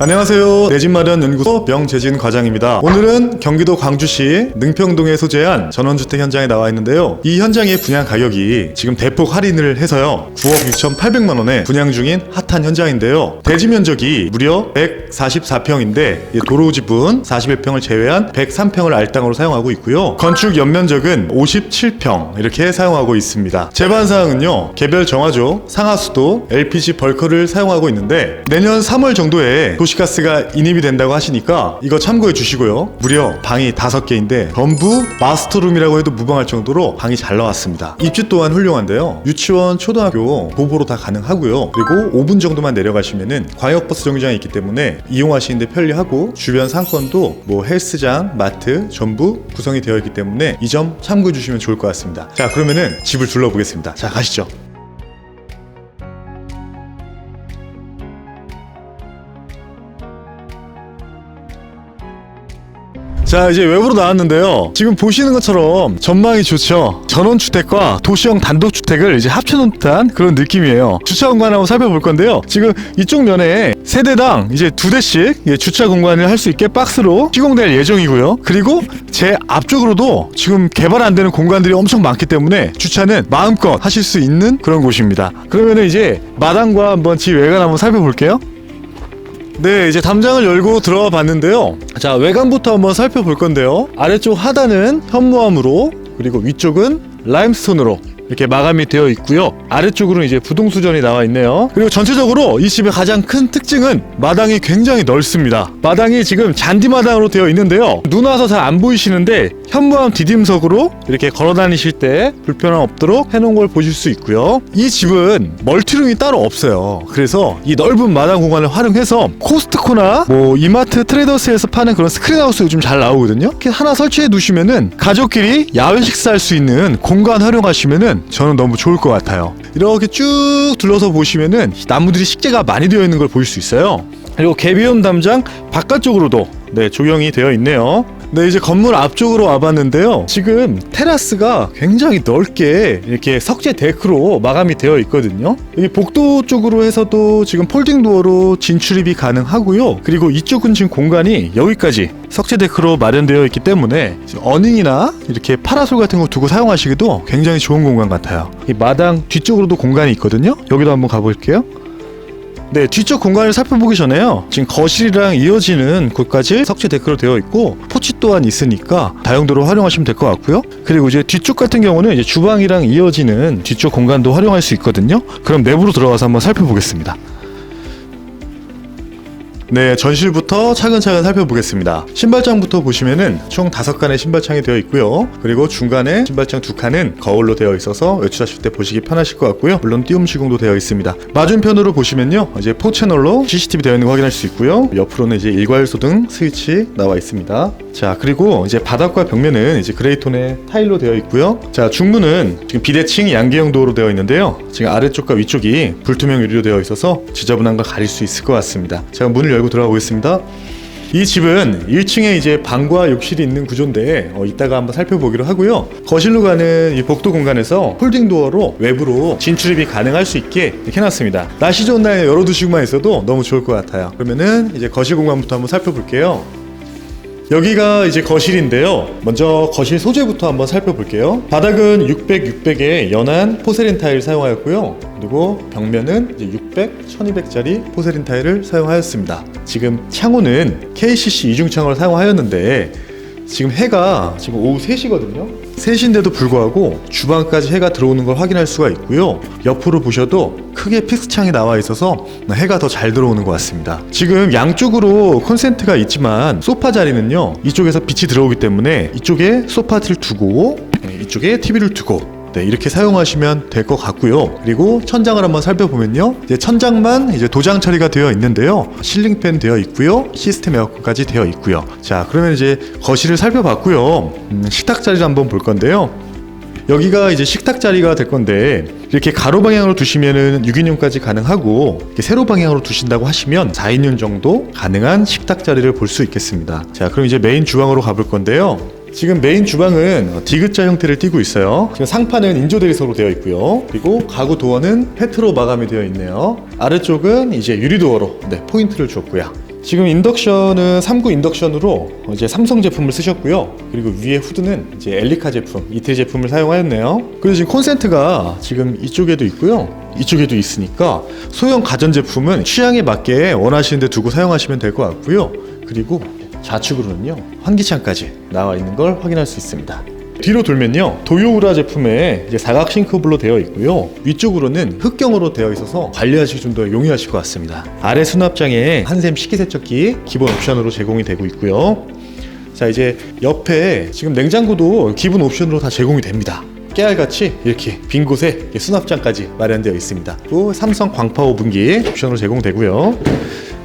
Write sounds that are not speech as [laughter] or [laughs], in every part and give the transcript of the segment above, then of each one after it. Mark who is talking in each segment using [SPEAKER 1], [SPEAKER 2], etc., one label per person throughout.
[SPEAKER 1] 안녕하세요. 내 집 마련 연구소 명재진 과장입니다. 오늘은 경기도 광주시 능평동에 소재한 전원주택 현장에 나와 있는데요. 이 현장의 분양 가격이 지금 대폭 할인을 해서요. 9억 6,800만 원에 분양 중인 핫한 현장인데요. 대지 면적이 무려 144평인데 도로 지분 41평을 제외한 103평을 알땅으로 사용하고 있고요. 건축 연면적은 57평 이렇게 사용하고 있습니다. 제반 사항은요. 개별 정화조, 상하수도, LPG 벌커를 사용하고 있는데 내년 3월 정도에 도시가스가 인입이 된다고 하시니까 이거 참고해 주시고요. 무려 방이 5개인데 전부 마스터룸이라고 해도 무방할 정도로 방이 잘 나왔습니다. 입지 또한 훌륭한데요. 유치원, 초등학교 보보로 다 가능하고요. 그리고 5분 정도만 내려가시면은 광역버스 정류장이 있기 때문에 이용하시는데 편리하고 주변 상권도 뭐 헬스장, 마트 전부 구성이 되어 있기 때문에 이 점 참고해 주시면 좋을 것 같습니다. 자, 그러면은 집을 둘러보겠습니다. 자, 가시죠. 자 이제 외부로 나왔는데요. 지금 보시는 것처럼 전망이 좋죠? 전원주택과 도시형 단독주택을 이제 합쳐놓은 듯한 그런 느낌이에요. 주차 공간 한번 살펴볼 건데요. 지금 이쪽 면에 세대당 이제 두 대씩 예, 주차 공간을 할 수 있게 박스로 시공될 예정이고요. 그리고 제 앞쪽으로도 지금 개발 안 되는 공간들이 엄청 많기 때문에 주차는 마음껏 하실 수 있는 그런 곳입니다. 그러면은 이제 마당과 한번 집 외관 한번 살펴볼게요 네, 이제 담장을 열고 들어와 봤는데요. 자, 외관부터 한번 살펴볼 건데요. 아래쪽 하단은 현무암으로, 그리고 위쪽은 라임스톤으로 이렇게 마감이 되어 있고요. 아래쪽으로는 이제 부동수전이 나와 있네요. 그리고 전체적으로 이 집의 가장 큰 특징은 마당이 굉장히 넓습니다. 마당이 지금 잔디마당으로 되어 있는데요. 눈 와서 잘 안 보이시는데 현무암 디딤석으로 이렇게 걸어 다니실 때 불편함 없도록 해놓은 걸 보실 수 있고요. 이 집은 멀티룸이 따로 없어요. 그래서 이 넓은 마당 공간을 활용해서 코스트코나 뭐 이마트 트레이더스에서 파는 그런 스크린하우스 요즘 잘 나오거든요. 이렇게 하나 설치해 두시면은 가족끼리 야외 식사할 수 있는 공간 활용하시면은 저는 너무 좋을 것 같아요. 이렇게 쭉 둘러서 보시면은 나무들이 식재가 많이 되어 있는 걸 보실 수 있어요. 그리고 개비움 담장 바깥쪽으로도 네 조경이 되어 있네요. 네 이제 건물 앞쪽으로 와봤는데요. 지금 테라스가 굉장히 넓게 이렇게 석재 데크로 마감이 되어 있거든요. 여기 복도 쪽으로 해서도 지금 폴딩 도어로 진출입이 가능하고요. 그리고 이쪽은 지금 공간이 여기까지 석재 데크로 마련되어 있기 때문에 어닝이나 이렇게 파라솔 같은 거 두고 사용하시기도 굉장히 좋은 공간 같아요. 이 마당 뒤쪽으로도 공간이 있거든요. 여기도 한번 가볼게요. 네, 뒤쪽 공간을 살펴보기 전에요. 지금 거실이랑 이어지는 곳까지 석재 데크로 되어 있고 포치 또한 있으니까 다용도로 활용하시면 될 것 같고요. 그리고 이제 뒤쪽 같은 경우는 이제 주방이랑 이어지는 뒤쪽 공간도 활용할 수 있거든요. 그럼 내부로 들어가서 한번 살펴보겠습니다. 네, 전실부터 차근차근 살펴보겠습니다. 신발장부터 보시면은 총 다섯 칸의 신발창이 되어 있고요. 그리고 중간에 신발장 두 칸은 거울로 되어 있어서 외출하실 때 보시기 편하실 것 같고요. 물론 띄움 시공도 되어 있습니다. 맞은편으로 보시면요. 이제 4채널로 CCTV 되어 있는 거 확인할 수 있고요. 옆으로는 이제 일괄 소 등 스위치 나와 있습니다. 자, 그리고 이제 바닥과 벽면은 이제 그레이톤의 타일로 되어 있고요. 자, 중문은 지금 비대칭 양계형 도어로 되어 있는데요. 지금 아래쪽과 위쪽이 불투명 유리로 되어 있어서 지저분한 걸 가릴 수 있을 것 같습니다. 제가 문을 열고 들어가 보겠습니다. 이 집은 1층에 이제 방과 욕실이 있는 구조인데 어, 이따가 한번 살펴보기로 하고요. 거실로 가는 이 복도 공간에서 폴딩 도어로 외부로 진출입이 가능할 수 있게 해놨습니다. 날씨 좋은 날에 열어두시고만 있어도 너무 좋을 것 같아요. 그러면은 이제 거실 공간부터 한번 살펴볼게요. 여기가 이제 거실인데요. 먼저 거실 소재부터 한번 살펴볼게요. 바닥은 600, 600의 연한 포세린 타일 사용하였고요. 그리고 벽면은 이제 600, 1200짜리 포세린 타일을 사용하였습니다. 지금 창호는 KCC 이중 창호를 사용하였는데 지금 해가 지금 오후 3시거든요. 3시인데도 불구하고 주방까지 해가 들어오는 걸 확인할 수가 있고요. 옆으로 보셔도 크게 픽스창이 나와 있어서 해가 더 잘 들어오는 것 같습니다. 지금 양쪽으로 콘센트가 있지만 소파 자리는요. 이쪽에서 빛이 들어오기 때문에 이쪽에 소파를 두고 네, 이쪽에 TV를 두고 네, 이렇게 사용하시면 될 것 같고요. 그리고 천장을 한번 살펴보면요. 이제 천장만 이제 도장 처리가 되어 있는데요. 실링팬 되어 있고요. 시스템 에어컨까지 되어 있고요. 자, 그러면 이제 거실을 살펴봤고요. 음, 식탁 자리를 한번 볼 건데요. 여기가 이제 식탁 자리가 될 건데 이렇게 가로 방향으로 두시면은 6인용까지 가능하고 이렇게 세로 방향으로 두신다고 하시면 4인용 정도 가능한 식탁 자리를 볼 수 있겠습니다. 자, 그럼 이제 메인 주방으로 가볼 건데요. 지금 메인 주방은 디귿자 형태를 띠고 있어요. 지금 상판은 인조 대리석으로 되어 있고요. 그리고 가구 도어는 페트로 마감이 되어 있네요. 아래쪽은 이제 유리 도어로 네, 포인트를 줬고요. 지금 인덕션은 3구 인덕션으로 이제 삼성 제품을 쓰셨고요. 그리고 위에 후드는 이제 엘리카 제품, 이틀 제품을 사용하였네요. 그리고 지금 콘센트가 지금 이쪽에도 있고요. 이쪽에도 있으니까 소형 가전 제품은 취향에 맞게 원하시는 데 두고 사용하시면 될 것 같고요. 그리고 좌측으로는요. 환기창까지 나와 있는 걸 확인할 수 있습니다. 뒤로 돌면요 도요우라 제품에 이제 사각 싱크블로 되어 있고요. 위쪽으로는 흑경으로 되어 있어서 관리하시기 좀 더 용이하실 것 같습니다. 아래 수납장에 한샘 식기세척기 기본 옵션으로 제공이 되고 있고요. 자 이제 옆에 지금 냉장고도 기본 옵션으로 다 제공이 됩니다. 깨알같이 이렇게 빈 곳에 수납장까지 마련되어 있습니다. 또 삼성 광파 오븐기 옵션으로 제공되고요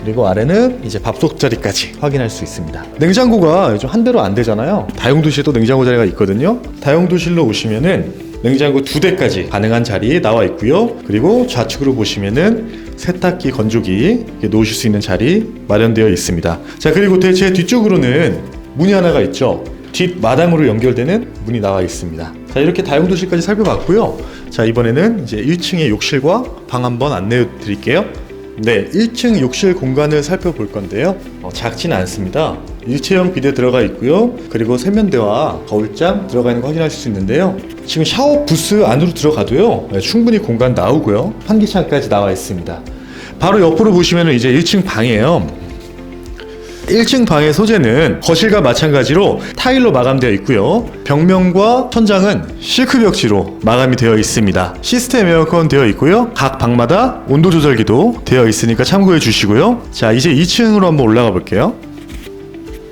[SPEAKER 1] 그리고 아래는 이제 밥솥 자리까지 확인할 수 있습니다. 냉장고가 좀한 대로 안 되잖아요. 다용도실도 냉장고 자리가 있거든요. 다용도실로 오시면은 냉장고 두 대까지 가능한 자리 나와 있고요. 그리고 좌측으로 보시면은 세탁기, 건조기 놓으실 수 있는 자리 마련되어 있습니다. 자 그리고 대체 뒤쪽으로는 문이 하나가 있죠. 뒷 마당으로 연결되는 문이 나와 있습니다. 자 이렇게 다용도실까지 살펴봤고요. 자 이번에는 이제 1층의 욕실과 방 한번 안내해 드릴게요. 네, 1층 욕실 공간을 살펴볼 건데요. 어, 작지는 않습니다. 일체형 비대 들어가 있고요. 그리고 세면대와 거울장 들어가 있는 거 확인하실 수 있는데요. 지금 샤워 부스 안으로 들어가도요. 네, 충분히 공간 나오고요. 환기창까지 나와 있습니다. 바로 옆으로 보시면 이제 1층 방이에요. 1층 방의 소재는 거실과 마찬가지로 타일로 마감되어 있고요. 벽면과 천장은 실크 벽지로 마감이 되어 있습니다. 시스템 에어컨 되어 있고요. 각 방마다 온도 조절기도 되어 있으니까 참고해 주시고요. 자, 이제 2층으로 한번 올라가 볼게요.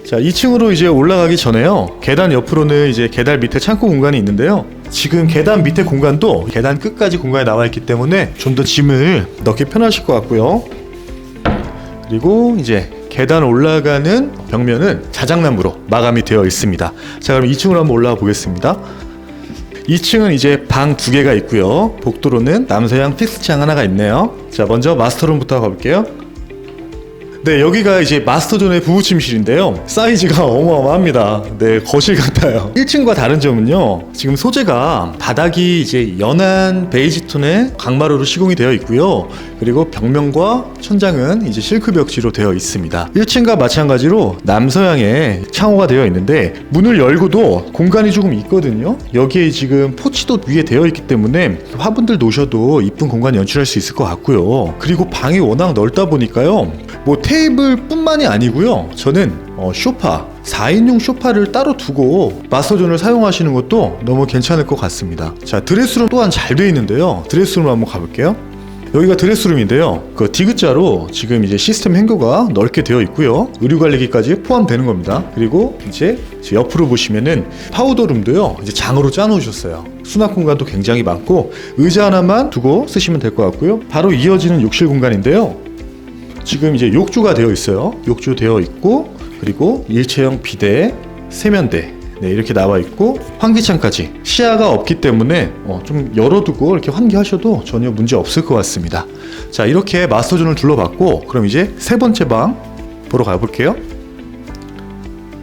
[SPEAKER 1] 자, 2층으로 이제 올라가기 전에요. 계단 옆으로는 이제 계단 밑에 창고 공간이 있는데요. 지금 계단 밑에 공간도 계단 끝까지 공간이 나와 있기 때문에 좀 더 짐을 넣기 편하실 것 같고요. 그리고 이제 계단 올라가는 벽면은 자작나무로 마감이 되어 있습니다. 자, 그럼 2층으로 한번 올라가 보겠습니다. 2층은 이제 방 두 개가 있고요. 복도로는 남서양 픽스창 하나가 있네요. 자, 먼저 마스터룸부터 가볼게요. 네, 여기가 이제 마스터존의 부부 침실인데요. 사이즈가 어마어마합니다. 네, 거실 같아요. 1층과 다른 점은요. 지금 소재가 바닥이 이제 연한 베이지 톤의 강마루로 시공이 되어 있고요. 그리고 벽면과 천장은 이제 실크 벽지로 되어 있습니다. 1층과 마찬가지로 남서양의 창호가 되어 있는데 문을 열고도 공간이 조금 있거든요. 여기에 지금 포치도 위에 되어 있기 때문에 화분들 놓으셔도 이쁜 공간 연출할 수 있을 것 같고요. 그리고 방이 워낙 넓다 보니까요. 뭐 테이블뿐만이 아니고요. 저는 어, 쇼파 4인용 쇼파를 따로 두고 마스터존을 사용하시는 것도 너무 괜찮을 것 같습니다. 자 드레스룸 또한 잘 되어 있는데요. 드레스룸 한번 가볼게요. 여기가 드레스룸인데요. 그 디귿자로 지금 이제 시스템 행거가 넓게 되어 있고요. 의류 관리기까지 포함되는 겁니다. 그리고 이제 제 옆으로 보시면은 파우더룸도요. 이제 장으로 짜놓으셨어요. 수납 공간도 굉장히 많고 의자 하나만 두고 쓰시면 될 것 같고요. 바로 이어지는 욕실 공간인데요. 지금 이제 욕조가 되어 있어요. 욕조 되어 있고 그리고 일체형 비대, 세면대 네, 이렇게 나와 있고 환기창까지 시야가 없기 때문에 어, 좀 열어두고 이렇게 환기하셔도 전혀 문제 없을 것 같습니다. 자 이렇게 마스터존을 둘러봤고 그럼 이제 세 번째 방 보러 가볼게요.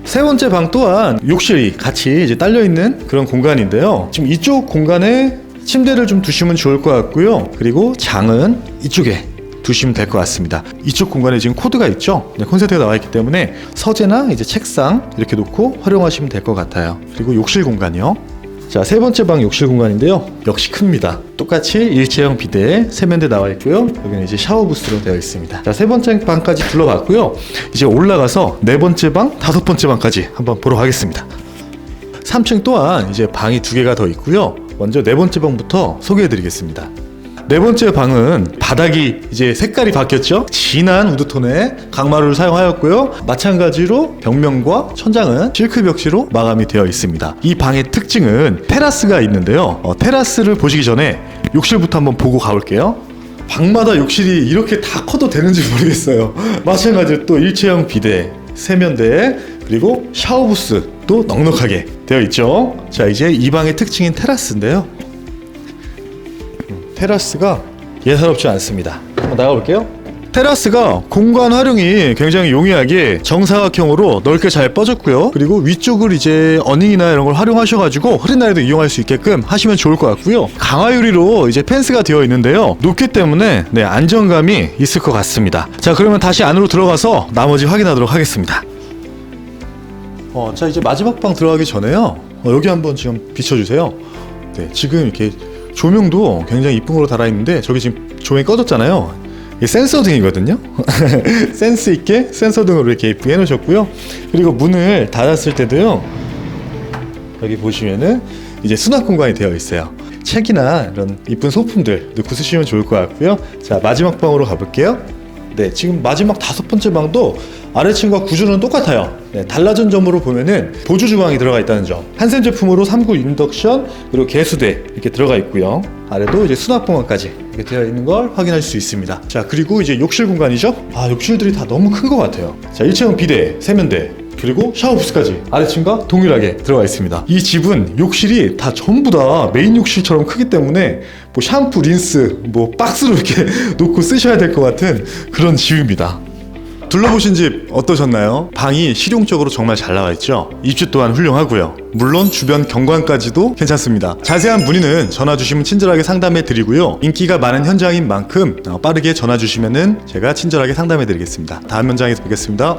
[SPEAKER 1] 세 번째 방 또한 욕실이 같이 이제 딸려 있는 그런 공간인데요. 지금 이쪽 공간에 침대를 좀 두시면 좋을 것 같고요. 그리고 장은 이쪽에 두시면 될 것 같습니다. 이쪽 공간에 지금 코드가 있죠. 네, 콘센트가 나와 있기 때문에 서재나 이제 책상 이렇게 놓고 활용하시면 될 것 같아요. 그리고 욕실 공간이요. 자, 세 번째 방 욕실 공간인데요. 역시 큽니다. 똑같이 일체형 비대, 세면대 나와 있고요. 여기는 이제 샤워 부스로 되어 있습니다. 자, 세 번째 방까지 둘러봤고요. 이제 올라가서 네 번째 방, 다섯 번째 방까지 한번 보러 가겠습니다. 3층 또한 이제 방이 두 개가 더 있고요. 먼저 네 번째 방부터 소개해 드리겠습니다. 네 번째 방은 바닥이 이제 색깔이 바뀌었죠. 진한 우드톤의 강마루를 사용하였고요. 마찬가지로 벽면과 천장은 실크 벽지로 마감이 되어 있습니다. 이 방의 특징은 테라스가 있는데요. 어, 테라스를 보시기 전에 욕실부터 한번 보고 가볼게요. 방마다 욕실이 이렇게 다 커도 되는지 모르겠어요. [laughs] 마찬가지로 또 일체형 비대, 세면대, 그리고 샤워부스도 넉넉하게 되어 있죠. 자, 이제 이 방의 특징인 테라스인데요. 테라스가 예사롭지 않습니다. 한번 나가볼게요. 테라스가 공간 활용이 굉장히 용이하게 정사각형으로 넓게 잘 뻗었고요. 그리고 위쪽을 이제 어닝이나 이런 걸 활용하셔가지고 흐린 날에도 이용할 수 있게끔 하시면 좋을 것 같고요. 강화 유리로 이제 펜스가 되어 있는데요. 높기 때문에 네, 안정감이 있을 것 같습니다. 자, 그러면 다시 안으로 들어가서 나머지 확인하도록 하겠습니다. 어, 자 이제 마지막 방 들어가기 전에요. 어, 여기 한번 지금 비춰주세요. 네, 지금 이렇게 조명도 굉장히 이쁜 걸로 달아 있는데 저기 지금 조명이 꺼졌잖아요. 이게 센서 등이거든요. [laughs] 센스 있게 센서 등으로 이렇게 예쁘게 해놓으셨고요. 그리고 문을 닫았을 때도요. 여기 보시면은 이제 수납 공간이 되어 있어요. 책이나 이런 이쁜 소품들 넣고 쓰시면 좋을 것 같고요. 자 마지막 방으로 가볼게요. 네, 지금 마지막 다섯 번째 방도 아래층과 구조는 똑같아요. 네, 달라진 점으로 보면은 보조 주방이 들어가 있다는 점. 한샘 제품으로 3구 인덕션 그리고 개수대 이렇게 들어가 있고요. 아래도 이제 수납 공간까지 이렇게 되어 있는 걸 확인할 수 있습니다. 자, 그리고 이제 욕실 공간이죠. 아, 욕실들이 다 너무 큰 것 같아요. 자, 1층은 비대, 세면대, 그리고 샤워부스까지 아래층과 동일하게 들어가 있습니다. 이 집은 욕실이 다 전부 다 메인 욕실처럼 크기 때문에 뭐 샴푸, 린스, 뭐 박스로 이렇게 [laughs] 놓고 쓰셔야 될 것 같은 그런 집입니다. 둘러보신 집 어떠셨나요? 방이 실용적으로 정말 잘 나와 있죠? 입지 또한 훌륭하고요. 물론 주변 경관까지도 괜찮습니다. 자세한 문의는 전화 주시면 친절하게 상담해 드리고요. 인기가 많은 현장인 만큼 어, 빠르게 전화 주시면은 제가 친절하게 상담해 드리겠습니다. 다음 현장에서 뵙겠습니다.